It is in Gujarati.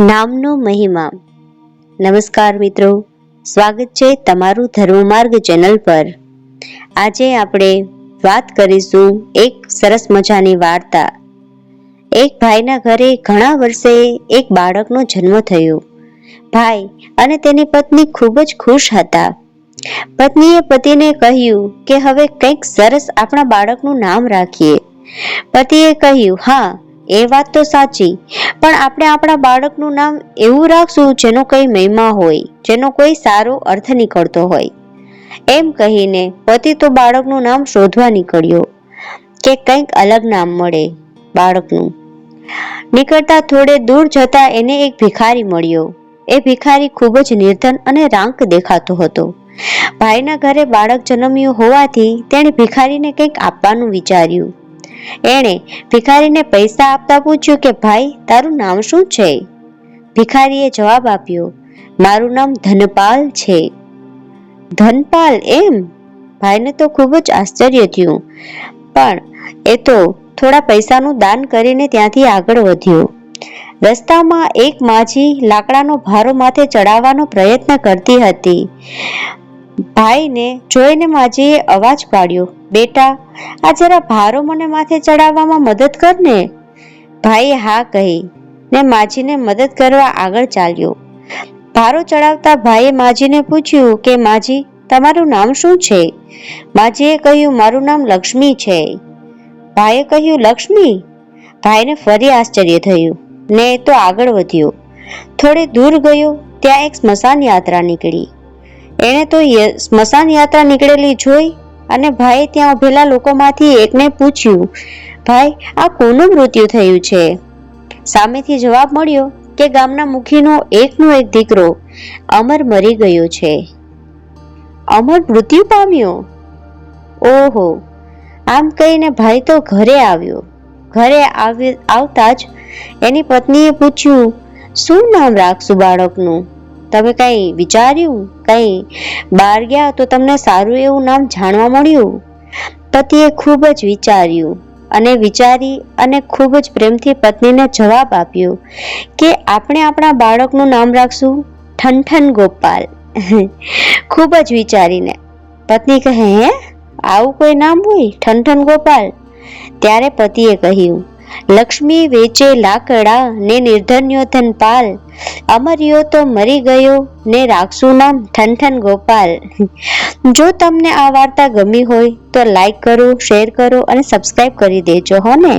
નામનો મહિમા. નમસ્કાર મિત્રો. સ્વાગત છે તમારું ધર્મમાર્ગ ચેનલ પર. આજે આપણે વાત કરીશું એક સરસ મજાની વાર્તા. એક ભાઈના ઘરે ઘણા વર્ષે એક બાળકનો જન્મ થયો. ભાઈ અને તેની પત્ની ખૂબ જ ખુશ હતા. પત્નીએ પતિને કહ્યું કે હવે કંઈક સરસ આપણા બાળકનું નામ રાખીએ. પતિએ કહ્યું, હા એ વાત તો સાચી. પણ આપણે આપણા બાળકનું નામ એવું રાખશું જેનો કઈ મહિમા હોય, જેનો કોઈ સારો અર્થ નીકળતો હોય. એમ કહીને પતિ તો બાળકનું નામ શોધવા નીકળ્યો કે કંઈક અલગ નામ મળે બાળકનું. નીકળતા થોડે દૂર જતા એને એક ભિખારી મળ્યો. એ ભિખારી ખૂબ જ નિર્ધન અને રાંક દેખાતો હતો. ભાઈના ઘરે બાળક જન્મ્યું હોવાથી તેણે ભિખારીને કંઈક આપવાનું વિચાર્યું. એણે ભિખારીને પૈસા આપતા પૂછ્યું કે, ભાઈ, તારું નામ શું છે? ભિખારીએ જવાબ આપ્યો, મારું નામ ધનપાલ છે. ધનપાલ એમ? ભાઈને તો ખૂબ જ આશ્ચર્ય થયું, પણ એ તો થોડા પૈસાનું દાન કરીને ત્યાંથી આગળ વધ્યો. રસ્તામાં એક માછી લાકડાનો ભારો માથે ચડાવવાનો પ્રયત્ન કરતી હતી. ભાઈને જોઈને માજીએ અવાજ પાડ્યો, બેટા, આ જરા ભારો મને માથે ચડાવવામાં મદદ કર ને. ભાઈએ હા કહી ને માજીને મદદ કરવા આગળ ચાલ્યો. ભારો ચડાવતા ભાઈએ માજીને પૂછ્યું કે, માજી, તમારું નામ શું છે? માજીએ કહ્યું, મારું નામ લક્ષ્મી છે. ભાઈએ કહ્યું, લક્ષ્મી? ભાઈને ફરી આશ્ચર્ય થયું ને તો આગળ વધ્યો. થોડે દૂર ગયો, ત્યાં એક સ્મશાન યાત્રા નીકળી. એણે તો સ્મશાન યાત્રા નીકળેલી જોઈ અને ભાઈએ ત્યાં ઉભેલા લોકોમાંથી એકને પૂછ્યું, ભાઈ, આ કોનું મૃત્યુ થયું છે? સામેથી જવાબ મળ્યો કે ગામના મુખીનો એકનો એક દીકરો, અમર મરી ગયો છે. અમર મૃત્યુ પામ્યો? ઓહો, આમ કહીને ભાઈ તો ઘરે આવ્યો. ઘરે આવી, આવતા જ એની પત્નીએ પૂછ્યું, શું નામ રાખશું બાળકનું? તમે કઈ વિચાર્યું? કઈ બહાર ગયા તો તમને સારું એવું નામ જાણવા મળ્યું? પતિએ ખૂબ જ વિચાર્યું અને વિચારી અને ખૂબ જ પ્રેમથી પત્નીને જવાબ આપ્યો કે આપણે આપણા બાળકનું નામ રાખશું ઠનઠન ગોપાલ. ખૂબ જ વિચારીને. પત્ની કહે, હે? આવું કોઈ નામ હોય ઠનઠન ગોપાલ? ત્યારે પતિએ કહ્યું લક્ષ્મી વેચે લાકડા ને નિર્ધન્યો ધનપાલ. અમર્યો તો મરી ગયો ને રાખશું નામ ઠનઠન ગોપાલ. જો તમને આ વાર્તા ગમી હોય તો લાઈક કરો શેર કરો અને સબસ્ક્રાઈબ કરી દેજો, હો ને?